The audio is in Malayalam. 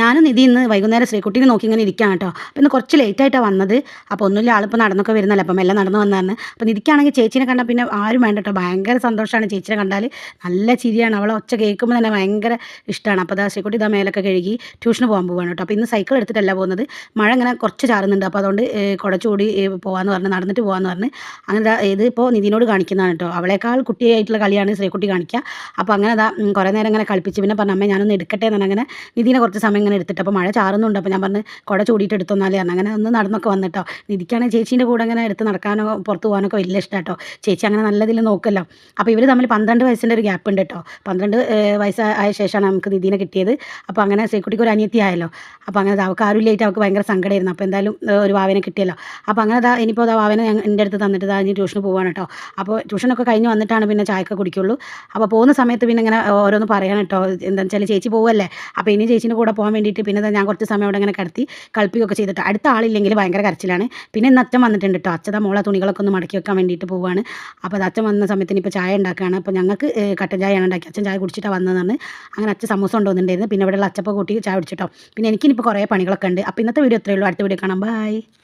ഞാനും നിധി ഇന്ന് വൈകുന്നേരം ശ്രീകുട്ടീനെ നോക്കി ഇങ്ങനെ ഇരിക്കുകയാണ് കേട്ടോ. അപ്പോൾ ഇന്ന് കുറച്ച് ലേറ്റായിട്ടാണ് വന്നത്. അപ്പോൾ ഒന്നുമില്ല ആളിപ്പോൾ നടന്നൊക്കെ വരുന്നല്ലോ. അപ്പം എല്ലാം നടന്നു വന്നതാണ് അപ്പോൾ നിധിക്കാണെങ്കിൽ ചേച്ചീനെ കണ്ടാൽ പിന്നെ ആരും വേണ്ട കേട്ടോ. ഭയങ്കര സന്തോഷമാണ് ചേച്ചീനെ കണ്ടാൽ നല്ല ചിരിയാണ്. അവളെ ഒച്ച കേൾക്കുമ്പോൾ തന്നെ ഭയങ്കര ഇഷ്ടമാണ് അപ്പോൾ അതാ ശ്രീകുട്ടി ഇതാ മേലൊക്കെ കഴുകി ട്യൂഷന് പോകാൻ പോവാണ് കേട്ടോ. അപ്പോൾ ഇന്ന് സൈക്കിൾ എടുത്തിട്ടല്ല പോകുന്നത്. മഴ ഇങ്ങനെ കുറച്ച് ചാറുന്നുണ്ട്. അപ്പോൾ അതുകൊണ്ട് കുടച്ചുകൂടി പോകാമെന്ന് പറഞ്ഞ് നടന്നിട്ട് പോകാമെന്ന് പറഞ്ഞ് അങ്ങനെ ഇത് ഇപ്പോൾ നിധിനോട് കാണിക്കുന്നതാണ് കേട്ടോ. അവളേക്കാൾ കുട്ടിയായിട്ടുള്ള കളിയാണ് ശ്രീകുട്ടി കാണിക്കുക അപ്പോൾ അങ്ങനെ അതാ കുറേ നേരം ഇങ്ങനെ കളിപ്പിച്ച് പിന്നെ പറഞ്ഞ അമ്മ ഞാനൊന്ന് എടുക്കട്ടെ എന്നാണ് അങ്ങനെ നിധിനെ കുറച്ച് സമയം ഇങ്ങനെ എടുത്തിട്ട് അപ്പോൾ മഴ ചാറുന്നുണ്ട്. അപ്പോൾ ഞാൻ പറഞ്ഞ് കുട ചൂടിയിട്ട് എടുത്തൊന്നാലേ പറഞ്ഞു. അങ്ങനെ ഒന്ന് നടന്നൊക്കെ വന്നിട്ടോ. നിധിക്കാണെങ്കിൽ ചേച്ചീന്റെ കൂടെ അങ്ങനെ എടുത്ത് നടക്കാനോ പുറത്ത് പോകാനൊക്കെ വലിയ ഇഷ്ടം കേട്ടോ ചേച്ചി അങ്ങനെ നല്ല നല്ലതിൽ നോക്കല്ലോ. അപ്പോൾ ഇവർ തമ്മിൽ പന്ത്രണ്ട് വയസ്സിന്റെ ഒരു ഗ്യാപ്പ് ഉണ്ട് കേട്ടോ. പന്ത്രണ്ട് വയസ്സായ ശേഷമാണ് നമുക്ക് നിധീനെ കിട്ടിയത്. അപ്പോൾ അങ്ങനെ ശ്രീക്കുട്ടിക്ക് ഒരു അനിയത്തി ആയല്ലോ. അപ്പോൾ അങ്ങനെ അവൾക്ക് ആരുമില്ലായിട്ട് അവൾക്ക് ഭയങ്കര സങ്കടമായിരുന്നു അപ്പോൾ എന്തായാലും ഒരു വാവനെ കിട്ടിയല്ലോ. അപ്പോൾ അങ്ങനെ അതാ ഇനിയിപ്പോൾ അതാ വാവനെ എന്റെ അടുത്ത് തന്നിട്ട് ദാ ഇനി ട്യൂഷന് പോവാണ് കേട്ടോ. അപ്പോൾ ട്യൂഷനൊക്കെ കഴിഞ്ഞ് വന്നിട്ടാണ് പിന്നെ ചായക്കെ കുടിക്കുള്ളൂ. അപ്പോൾ പോകുന്ന സമയത്ത് പിന്നെ ഇങ്ങനെ ഓരോന്ന് പറയാൻ കേട്ടോ. എന്താണെന്ന് വെച്ചാൽ ചേച്ചി പോവല്ലേ? അപ്പോൾ ഇനി ചേച്ചീന്റെ കൂടെ പോകാൻ വേണ്ടിയിട്ട് പിന്നെ ഞാൻ കുറച്ച് സമയം അവിടെ ഇങ്ങനെ കിടത്തി കളിപ്പിക്കുകയൊക്കെ ചെയ്തിട്ട് അടുത്ത ആളില്ലെങ്കിൽ ഭയങ്കര കരച്ചിലാണ്. പിന്നെ ഇന്ന് അച്ഛൻ വന്നിട്ടുണ്ട് കേട്ടോ അച്ഛതാ മോളെ തുണികളൊക്കെ ഒന്ന് മടക്കി വെക്കാൻ വേണ്ടിയിട്ട് പോവുകയാണ് അപ്പോൾ അച്ഛൻ വന്ന സമയത്തിന് ഇപ്പോൾ ചായ ഉണ്ടാക്കുകയാണ് അപ്പോൾ ഞങ്ങൾക്ക് കട്ടൻ ചായയാണ് ഉണ്ടാക്കി അച്ഛൻ ചായ കുടിച്ചിട്ടാണ് വന്നതാണ് അങ്ങനെ അച്ഛൻ സമൂസ കൊണ്ടുവന്നിട്ടുണ്ടായിരുന്നു. പിന്നെ ഇവിടെയുള്ള അച്ചപ്പ കൂട്ടി ചായ കുടിച്ചിട്ടോ. പിന്നെ എനിക്കിനിപ്പോൾ കുറേ പണികളൊക്കെ ഉണ്ട്. അപ്പോൾ ഇന്നത്തെ വീഡിയോ ഇത്രയേ ഉള്ളൂ. അടുത്ത വീഡിയോ കാണാം. ബൈ